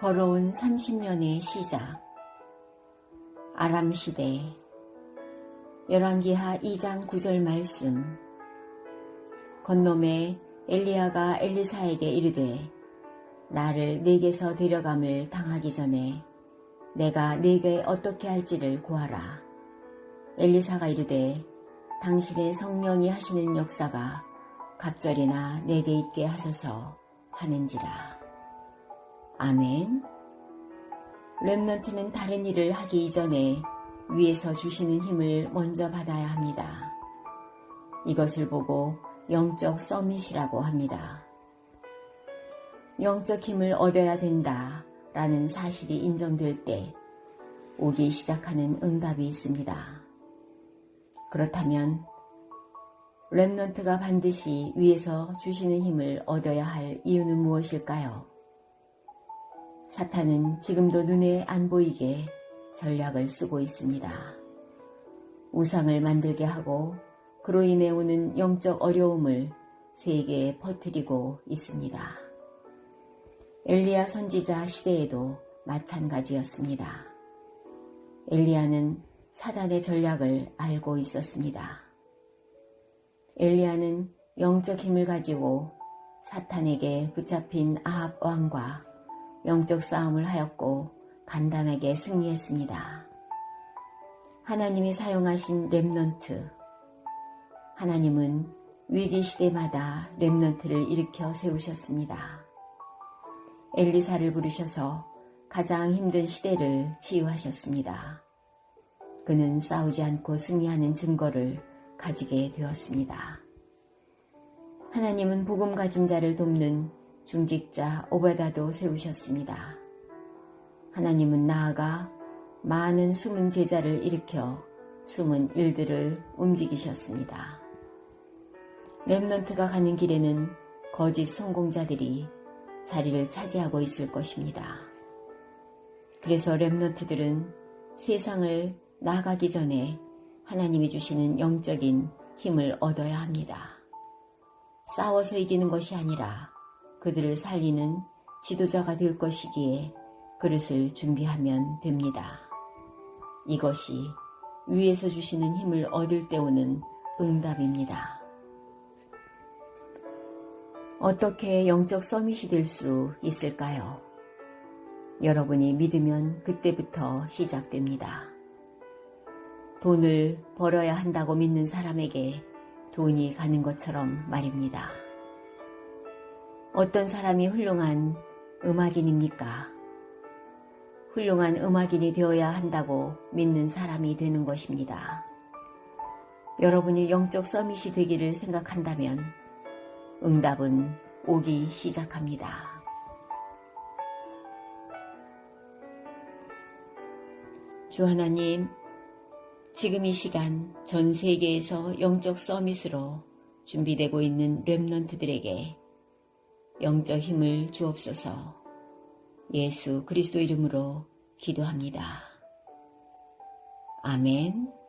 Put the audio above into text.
걸어온 30년의 시작 아람 시대 열왕기하 2장 9절 말씀 건놈에 엘리야가 엘리사에게 이르되 나를 내게서 데려감을 당하기 전에 내가 내게 어떻게 할지를 구하라. 엘리사가 이르되 당신의 성령이 하시는 역사가 갑절이나 내게 있게 하소서 하는지라. 아멘. 렘넌트는 다른 일을 하기 이전에 위에서 주시는 힘을 먼저 받아야 합니다. 이것을 보고 영적 서밋이라고 합니다. 영적 힘을 얻어야 된다 라는 사실이 인정될 때 오기 시작하는 응답이 있습니다. 그렇다면 렘넌트가 반드시 위에서 주시는 힘을 얻어야 할 이유는 무엇일까요? 사탄은 지금도 눈에 안 보이게 전략을 쓰고 있습니다. 우상을 만들게 하고 그로 인해 오는 영적 어려움을 세계에 퍼뜨리고 있습니다. 엘리야 선지자 시대에도 마찬가지였습니다. 엘리야는 사단의 전략을 알고 있었습니다. 엘리야는 영적 힘을 가지고 사탄에게 붙잡힌 아합 왕과 영적 싸움을 하였고 간단하게 승리했습니다. 하나님이 사용하신 렘넌트. 하나님은 위기 시대마다 렘넌트를 일으켜 세우셨습니다. 엘리사를 부르셔서 가장 힘든 시대를 치유하셨습니다. 그는 싸우지 않고 승리하는 증거를 가지게 되었습니다. 하나님은 복음 가진 자를 돕는 중직자 오베다도 세우셨습니다. 하나님은 나아가 많은 숨은 제자를 일으켜 숨은 일들을 움직이셨습니다. 렘넌트가 가는 길에는 거짓 성공자들이 자리를 차지하고 있을 것입니다. 그래서 렘넌트들은 세상을 나가기 전에 하나님이 주시는 영적인 힘을 얻어야 합니다. 싸워서 이기는 것이 아니라 그들을 살리는 지도자가 될 것이기에 그릇을 준비하면 됩니다. 이것이 위에서 주시는 힘을 얻을 때 오는 응답입니다. 어떻게 영적 서밋이 될 수 있을까요? 여러분이 믿으면 그때부터 시작됩니다. 돈을 벌어야 한다고 믿는 사람에게 돈이 가는 것처럼 말입니다. 어떤 사람이 훌륭한 음악인입니까? 훌륭한 음악인이 되어야 한다고 믿는 사람이 되는 것입니다. 여러분이 영적 서밋이 되기를 생각한다면 응답은 오기 시작합니다. 주 하나님, 지금 이 시간 전 세계에서 영적 서밋으로 준비되고 있는 렘넌트들에게 영적 힘을 주옵소서 예수 그리스도 이름으로 기도합니다. 아멘.